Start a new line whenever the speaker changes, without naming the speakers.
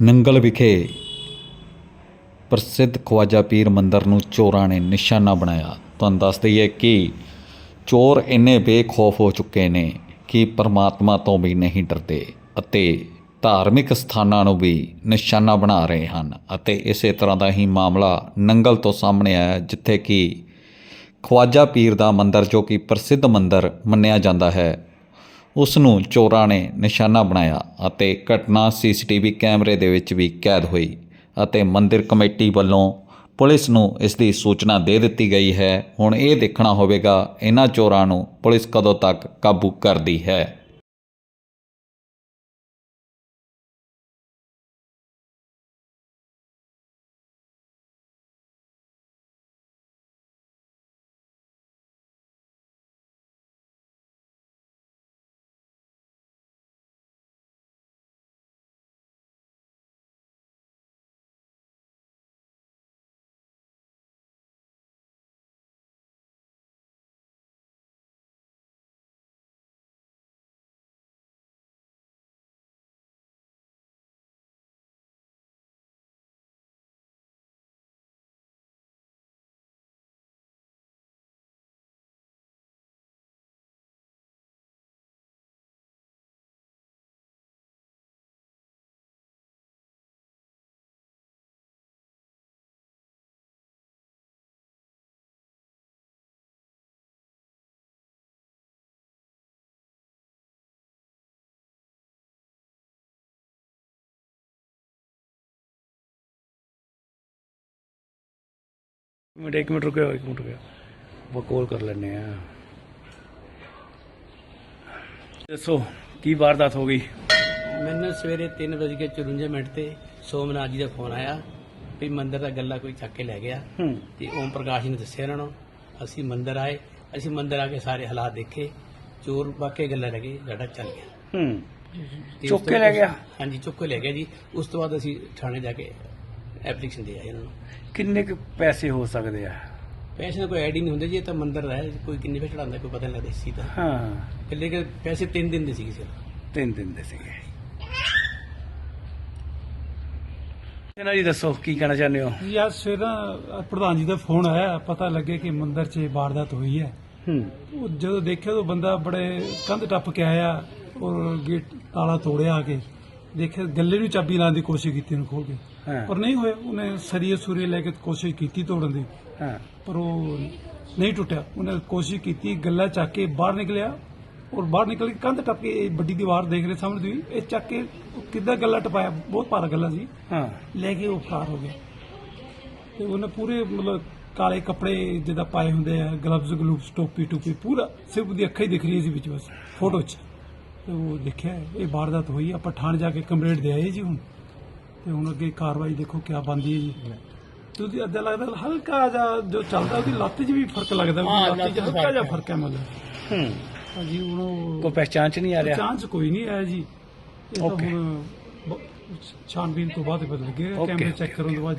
ਨੰਗਲ ਵਿਖੇ ਪ੍ਰਸਿੱਧ ਖਵਾਜਾ ਪੀਰ ਮੰਦਰ ਨੂੰ ਚੋਰਾਂ ਨੇ ਨਿਸ਼ਾਨਾ ਬਣਾਇਆ। ਤੁਹਾਨੂੰ ਦੱਸ ਦਈਏ ਕਿ ਚੋਰ ਇੰਨੇ ਬੇਖੌਫ ਹੋ ਚੁੱਕੇ ਨੇ ਕਿ ਪਰਮਾਤਮਾ ਤੋਂ ਵੀ ਨਹੀਂ ਡਰਦੇ ਅਤੇ ਧਾਰਮਿਕ ਸਥਾਨਾਂ ਨੂੰ ਵੀ ਨਿਸ਼ਾਨਾ ਬਣਾ ਰਹੇ ਹਨ ਅਤੇ ਇਸੇ ਤਰ੍ਹਾਂ ਦਾ ਹੀ ਮਾਮਲਾ ਨੰਗਲ ਤੋਂ ਸਾਹਮਣੇ ਆਇਆ, ਜਿੱਥੇ ਕਿ ਖਵਾਜਾ ਪੀਰ ਦਾ ਮੰਦਰ ਜੋ ਕਿ ਪ੍ਰਸਿੱਧ ਮੰਦਰ ਮੰਨਿਆ ਜਾਂਦਾ ਹੈ ਉਸ ਨੂੰ ਚੋਰਾਂ ਨੇ ਨਿਸ਼ਾਨਾ ਬਣਾਇਆ ਅਤੇ ਘਟਨਾ ਸੀਸੀਟੀਵੀ ਕੈਮਰੇ ਦੇ ਵਿੱਚ ਵੀ ਕੈਦ ਹੋਈ ਅਤੇ ਮੰਦਿਰ ਕਮੇਟੀ ਵੱਲੋਂ ਪੁਲਿਸ ਨੂੰ ਇਸ ਦੀ ਸੂਚਨਾ ਦੇ ਦਿੱਤੀ ਗਈ ਹੈ। ਹੁਣ ਇਹ ਦੇਖਣਾ ਹੋਵੇਗਾ, ਇਹਨਾਂ ਚੋਰਾਂ ਨੂੰ ਪੁਲਿਸ ਕਦੋਂ ਤੱਕ ਕਾਬੂ ਕਰਦੀ ਹੈ।
ਮਿੰਟ ਇੱਕ ਮਿੰਟ ਰੁਕਿਓ ਇੱਕ ਮਿੰਟ ਰੁਕਿਓ। ਉਹ ਕਾਲ ਕਰ ਲੈਣੇ ਆ ਦੱਸੋ ਕੀ ਵਾਰਦਾਤ ਹੋ ਗਈ?
ਮੈਨੂੰ ਸਵੇਰੇ 3:54 ਮਿੰਟ ਤੇ ਸੋਮਨਾਥ ਜੀ ਦਾ ਫੋਨ ਆਇਆ ਵੀ ਮੰਦਿਰ ਦਾ ਗੱਲਾ ਕੋਈ ਚੱਕ ਕੇ ਲੈ ਗਿਆ।
ਹੂੰ।
ਤੇ ਓਮ ਪ੍ਰਕਾਸ਼ ਜੀ ਨੇ ਦੱਸਿਆ ਇਹਨਾਂ ਨੂੰ ਅਸੀਂ ਮੰਦਿਰ ਆਏ ਅਸੀਂ ਮੰਦਿਰ ਆ ਕੇ ਸਾਰੇ ਹਾਲਾਤ ਦੇਖੇ ਚੋਰ ਵਾਕੇ ਗੱਲਾਂ ਲੈ ਗਏ ਸਾਡਾ ਚੱਲ ਗਿਆ।
ਹੂੰ।
ਤੇ
ਚੁੱਕ ਕੇ
ਤੋਂ-
ਲੈ ਗਿਆ?
ਹਾਂਜੀ ਚੁੱਕ ਕੇ ਲੈ ਗਿਆ ਜੀ। ਉਸ ਤੋਂ ਬਾਅਦ ਅਸੀਂ ਥਾਣੇ ਜਾ ਕੇ ਐਪਲੀਕੇਸ਼ਨ ਦੇ ਆਏ ਇਹਨਾਂ ਨੂੰ
ਕਿੰਨੇ ਕੁ ਪੈਸੇ ਹੋ ਸਕਦੇ ਆ?
ਪੈਸੇ ਦਾ ਕੋਈ ਆਈਡੀ ਨਹੀਂ ਹੁੰਦੇ ਜੀ ਇਹ ਤਾਂ ਮੰਦਿਰ ਦਾ ਹੈ ਕੋਈ ਕਿੰਨੇ ਪੈਸੇ ਚੜਾਉਂਦਾ ਕੋਈ ਪਤਾ ਨਹੀਂ ਲੱਗਦਾ ਚੀਜ਼ ਦਾ।
ਹਾਂ।
ਕਿੰਨੇ ਕੁ ਪੈਸੇ ਤਿੰਨ ਦਿਨ ਦੇ ਸੀ ਕਿਸੇ
ਤਿੰਨ ਦਿਨ ਦੇ ਸੀਗੇ। ਇਹਨਾਂ ਜੀ ਦੱਸੋ ਕੀ ਕਹਿਣਾ ਚਾਹੁੰਦੇ ਹੋ?
ਯਾਰ ਸਵੇਰ ਨਾ ਪ੍ਰਧਾਨ ਜੀ ਦਾ ਫੋਨ ਆਇਆ ਪਤਾ ਲੱਗੇ ਕਿ ਮੰਦਿਰ 'ਚ ਵਾਰਦਾਤ ਹੋਈ ਹੈ।
ਹੂੰ।
ਉਹ ਜਦੋਂ ਦੇਖਿਆ ਤਾਂ ਬੰਦਾ ਬੜੇ ਕੰਧ ਟੱਪ ਕੇ ਆਇਆ ਔਰ ਗੇਟ ਤਾਲਾ ਤੋੜਿਆ ਆ ਕੇ। ਦੇਖਿਆ ਗੱਲੇ ਨੂੰ ਚਾਬੀ ਲਾਉਣ ਦੀ ਕੋਸ਼ਿਸ਼ ਕੀਤੀ ਉਹਨੂੰ ਖੋਲ ਕੇ।
ਹਾਂ।
ਪਰ ਨਹੀਂ ਹੋਇਆ ਉਹਨੇ ਸਰੀਏ ਸੂਰੇ ਲੈ ਕੇ ਕੋਸ਼ਿਸ਼ ਕੀਤੀ ਤੋੜਨ ਦੀ।
ਹਾਂ।
ਪਰ ਉਹ ਨਹੀਂ ਟੁੱਟਿਆ। ਉਹਨੇ ਕੋਸ਼ਿਸ਼ ਕੀਤੀ ਗੱਲਾ ਚੱਕ ਕੇ ਬਾਹਰ ਨਿਕਲਿਆ ਔਰ ਬਾਹਰ ਨਿਕਲ ਕੇ ਕੰਧ ਟੱਪ ਕੇ ਇਹ ਵੱਡੀ ਦੀਵਾਰ ਦੇਖ ਰਹੇ ਸਾਹਮਣੇ ਦੀ ਇਹ ਚੱਕ ਕੇ ਉਹ ਕਿੱਦਾਂ ਗੱਲਾ ਟਪਾਇਆ? ਬਹੁਤ ਭਾਰਾ ਗੱਲਾ ਸੀ।
ਹਾਂ।
ਲੈ ਕੇ ਉਹ ਫਰਾਰ ਹੋ ਗਿਆ। ਤੇ ਉਹਨੇ ਪੂਰੇ ਮਤਲਬ ਕਾਲੇ ਕੱਪੜੇ ਜਿੱਦਾਂ ਪਾਏ ਹੁੰਦੇ ਆ ਗਲਵਜ਼ ਗਲੂਵਸ ਟੋਪੀ ਟੋਪੀ ਪੂਰਾ ਸਿਰਫ ਉਹਦੀ ਅੱਖਾਂ ਹੀ ਦਿਖ ਰਹੀ ਸੀ ਵਿੱਚ ਬਸ ਫੋਟੋ 'ਚ। ਤੇ ਉਹ ਦੇਖਿਆ ਇਹ ਵਾਰਦਾਤ ਹੋਈ ਆਪਾਂ ਥਾਣੇ ਜਾ ਕੇ ਕੰਪਲੇਂਟ ਦੇ ਆਏ ਜੀ ਹੁਣ। ਤੇ ਹੁਣ ਅੱਗੇ ਕਾਰਵਾਈ ਦੇਖੋ ਕਿਆ ਬਣਦੀ ਹੈ ਜੀ। ਤੇ ਉਹਦੀ ਅੱਧਾ ਲੱਗਦਾ ਹਲਕਾ ਜਿਹਾ ਜੋ ਚੱਲਦਾ ਉਹਦੀ ਲੱਤ 'ਚ ਵੀ ਫ਼ਰਕ ਲੱਗਦਾ ਉਹਦੀ ਲੱਤ 'ਚ ਹਲਕਾ ਜਿਹਾ ਫ਼ਰਕ ਹੈ ਮਤਲਬ
ਹੂੰ।
ਹਾਂਜੀ ਹੁਣ ਉਹ
ਕੋਈ ਪਹਿਚਾਣ ਚ ਨਹੀਂ ਆ ਰਿਹਾ?
ਚਾਂਸ ਕੋਈ ਨਹੀਂ ਆਇਆ ਜੀ। ਇਹ ਤਾਂ
Okay.
ਹੁਣ ਬ- ਛਾਣਬੀਨ ਤੋਂ ਬਾਅਦ ਹੀ ਪਤਾ ਲੱਗੇਗਾ
Okay,
ਕੈਮਰੇ ਚੈੱਕ ਕਰਨ ਤੋਂ ਬਾਅਦ